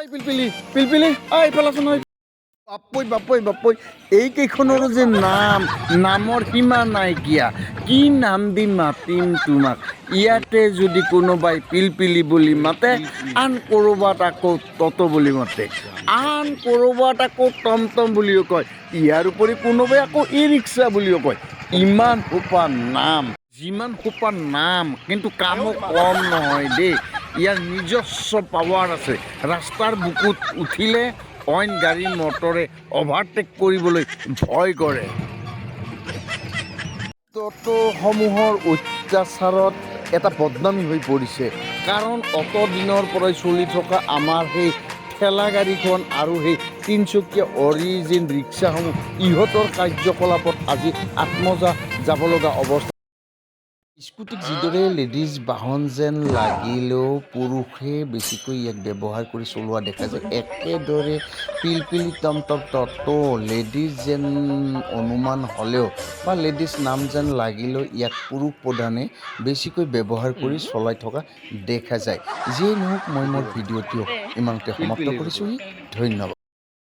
ঐ পিলপিলি পিলপিলি ঐ পেলাচোন ঐ এইকেইখনৰো যে নাম, নামৰ সীমা নাইকিয়া কি নাম দি মাতিম তোমাক? ইয়াতে যদি কোনোবাই পিলপিলি বুলি মাতে, আন ক'ৰবাত আকৌ তত বুলি মাতে। আন ক'ৰবাত আকৌ টমটম বুলিও কয়। ইয়াৰ উপৰি কোনোবাই আকৌ ই ৰিক্সা বুলিও কয়। ইমান সোপা নাম, যিমান সোপা নাম, কিন্তু কামো কম নহয় দেই। ইয়াৰ নিজস্ব পাৱাৰ আছে। ৰাস্তাৰ বুকুত উঠিলে অইন গাড়ী মটৰে অভাৰটেক কৰিবলৈ ভয় কৰে। ট'টোসমূহৰ অত্যাচাৰত এটা বদনামী হৈ পৰিছে। কাৰণ অত দিনৰ পৰাই চলি থকা আমাৰ সেই ঠেলা গাড়ীখন আৰু সেই তিনিচকীয়া অৰিজিন ৰিক্সাসমূহ ইহঁতৰ কাৰ্যকলাপত আজি আত্মজা যাব লগা অৱস্থা। স্কুটিক যিদৰে লেডিজ বাহন যেন লাগিলেও পুৰুষে বেছিকৈ ইয়াক ব্যৱহাৰ কৰি চলোৱা দেখা যায়। একেদৰে পিলপিলি টমটম ততো লেডিজ যেন অনুমান হ'লেও বা লেডিজ নাম যেন লাগিলেও ইয়াক পুৰুষ প্ৰধানে বেছিকৈ ব্যৱহাৰ কৰি চলাই থকা দেখা যায়। যিয়ে নহওক মই মোৰ ভিডিঅ'টো ইমানতে সমাপ্ত কৰিছোঁহি ধন্যবাদ।